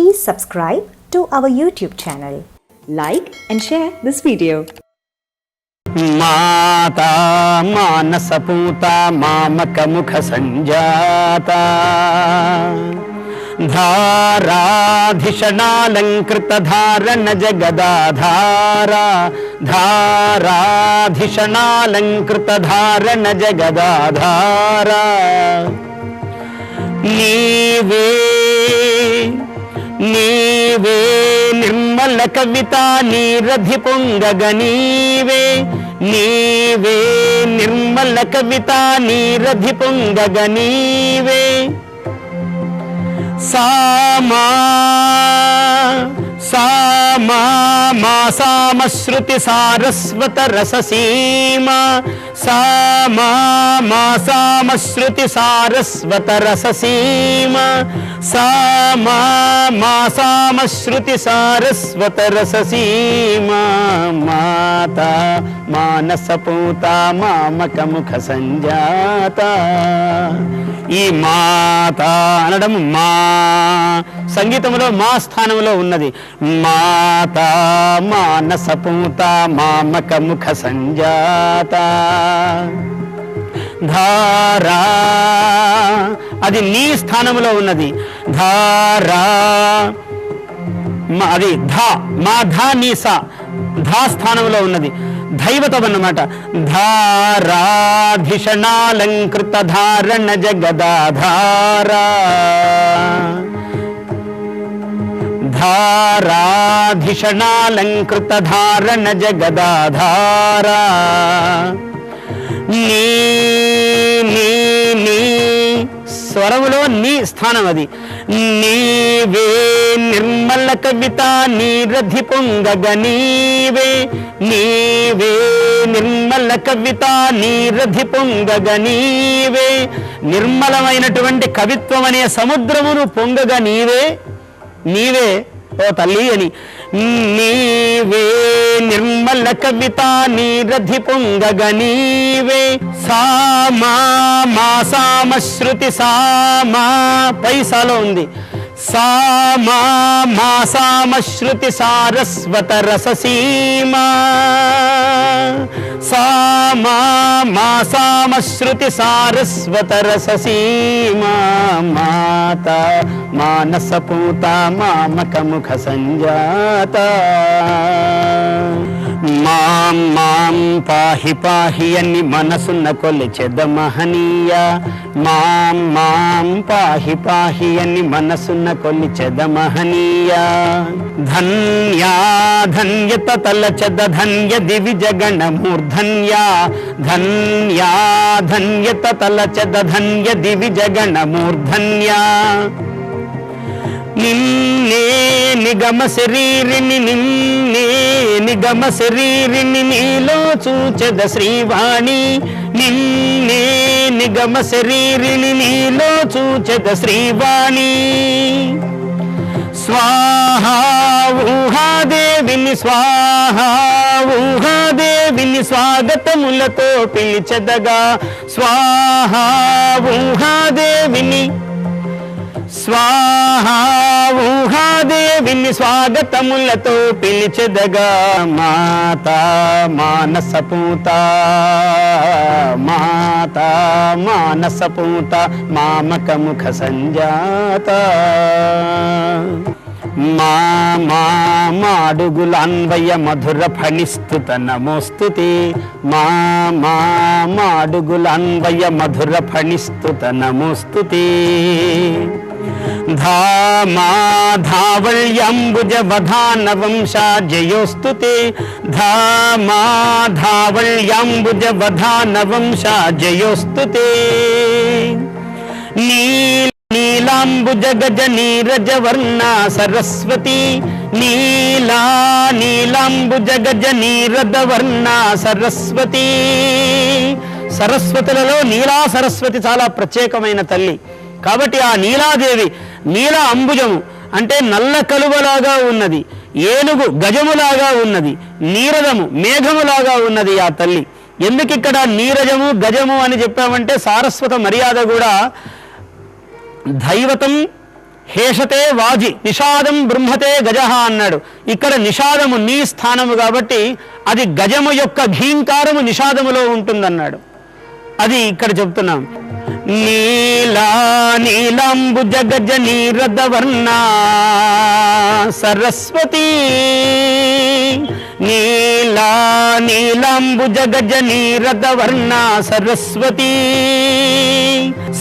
Please subscribe to our YouTube channel. Like and share this video. మాతా మానసపూత మామక ముఖ సంజాత ధారాధిషణాలంకృత ధారణ జగదాధార నిర్మల కవిత నీరధి పొంగగ నీవే నీవే నిర్మల కవిత నీరధి పొంగగ నీవే. సామా సామా మా సామశ్రుతి సారస్వత రససీమ సామా మా సామశ్రుతి సారస్వత రససీమ సామా మా సామశ్రుతి సారస్వత రససీమ మాత మానసపూత మామకముఖ సంజాత ఈ మాత అనడం మా. సంగీతంలో మా స్థానంలో ఉన్నది. మాత మానసపూత మామకముఖ సంజాత. ధారా. అది నీ స్థానంలో ఉన్నది. ధారా. మా- అది ధా. మా ధా నీసా ధా స్థానంలో ఉన్నది. దైవతం అన్నమాట. ధారాధిషణాలంకృత ధారణ జగదాధారా. ధారాధిషణాలంకృత ధారణ జగదాధారా. నీ నీ నీ. స్వరములో నీ స్థానం అది. నీవే నిర్మల కవిత నీరధి పొంగగ నీవే. నీవే నిర్మల కవిత నీరధి పొంగగ నీవే. నిర్మలమైనటువంటి కవిత్వం అనే సముద్రమును పొంగగ నీవే. నీవే. ఓ తల్లి అని. నీవే నిర్మల కవిత నీరధి పొంగగ నీవే. సామా మా సామశ్రుతి సామా. పైసాలో ఉంది. సామా మా సామశ్రుతి సారస్వత రససీమా సామా మా సామశ్రుతి సారస్వత రససీమా మాత మానసపూత మామక ముఖ సంజాత మాం మాం పాహి పాహి అని మనసున్న కొలిచెద మహనీయ. మాం మాం పాహి పాహి అని మనసున్న కొలిచెద మహనీయ. ధన్యా ధన్యత తలచెద ధన్య దివి జగణ మూర్ధన్యా. ధన్యా ధన్యత తలచెద ధన్య దివి జగణ మూర్ధన్యా. నిన్నే నిగమ శరీరిని నిన్నే నిగమ శరీరిని నీలో చూచెద శ్రీవాణి. నిన్నే నిగమ శరీరిని నీలో చూచెద శ్రీవాణి. స్వాహా ఊహాదేవిని స్వాహా ఊహాదేవిని స్వాగతములతో పిలిచెదగా. స్వాహా ఊహాదేవిని విని స్వాగతములతో పిలిచెదగా మాత మానసపూత మాత మానసపూత మామక ముఖ సంజాత. మా మా మాడుగులాన్వయ మధుర ఫణిస్తుత నమోస్తుతి మా మా మాడుగులాన్వయ మధుర ఫణిస్తుత నమోస్తుతి. ధామా ధావళ్యంబుజ జయోస్తు తే ధామా ధావళ్యంబుజ జయోస్తు తే నీలాంబుజ గజ నీరజ వర్ణ సరస్వతి నీలా నీలాంబుజ గజ నీరద వర్ణ సరస్వతి సరస్వతులలో నీలా సరస్వతి చాలా ప్రత్యేకమైన తల్లి. కాబట్టి ఆ నీలాదేవి నీల అంబుజము అంటే నల్ల కలువలాగా ఉన్నది ఏనుగు గజములాగా ఉన్నది నీరజము మేఘములాగా ఉన్నది ఆ తల్లి. ఎందుకు ఇక్కడ నీరజము గజము అని చెప్పామంటే సారస్వత మర్యాద కూడా దైవతం హేషతే వాజి నిషాదం బృంహతే గజ అన్నాడు. ఇక్కడ నిషాదము నీ స్థానము కాబట్టి అది గజము యొక్క ఘీంకారము నిషాదములో ఉంటుందన్నాడు. అది ఇక్కడ చెప్తున్నాం. నీలా నీలాంబు జగజ నీరదవర్ణ సరస్వతి. నీలా నీలాంబు జగజ నీరదవర్ణ సరస్వతి.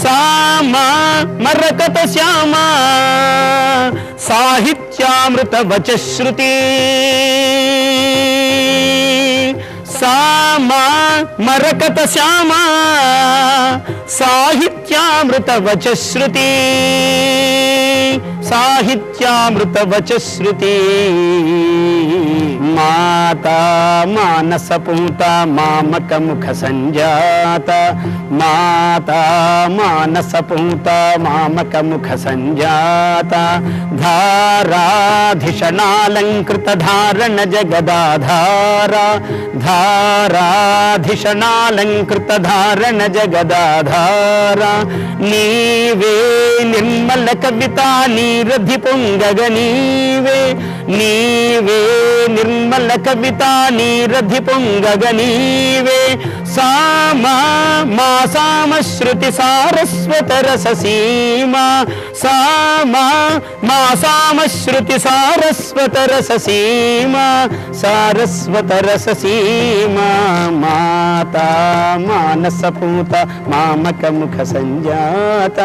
సామా మరకత శ్యామా సాహిత్యామృత వచశ్రుతి. సామా మరకత శ్యామా సాహిత్యామృత వచశ్రుతి సాహిత్యామృత వచశ్రుతి మాత మానస పూత మామక ముఖ సంజాత. మాత మానస పూత మామక ముఖ సంజాత. ధారాధిషణాలంకృత ధారణ జగదాధార. ధారాధిషణాలంకృత ధారణ జగదాధార. నీవే నిర్మల కవిత నీరధి పొంగగ నీవే. నీవే నిర్మ నిర్మల కవిత నీరధి పొంగగ నీవే సామా మా సామ సామశ్రుతి సారస్వత రస సీమా సామా మా సామ సామశ్రుతి సారస్వత రస సీమా సారస్వత రస సీమా మాత మానస పూత మామక ముఖ సంజాత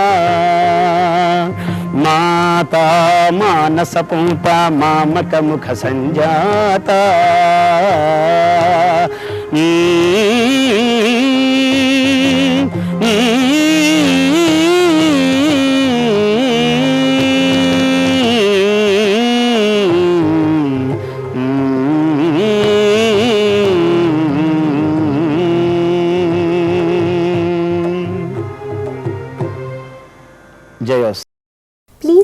మాతా మానస పుంప మామక ముఖ సంజాత. జయోస్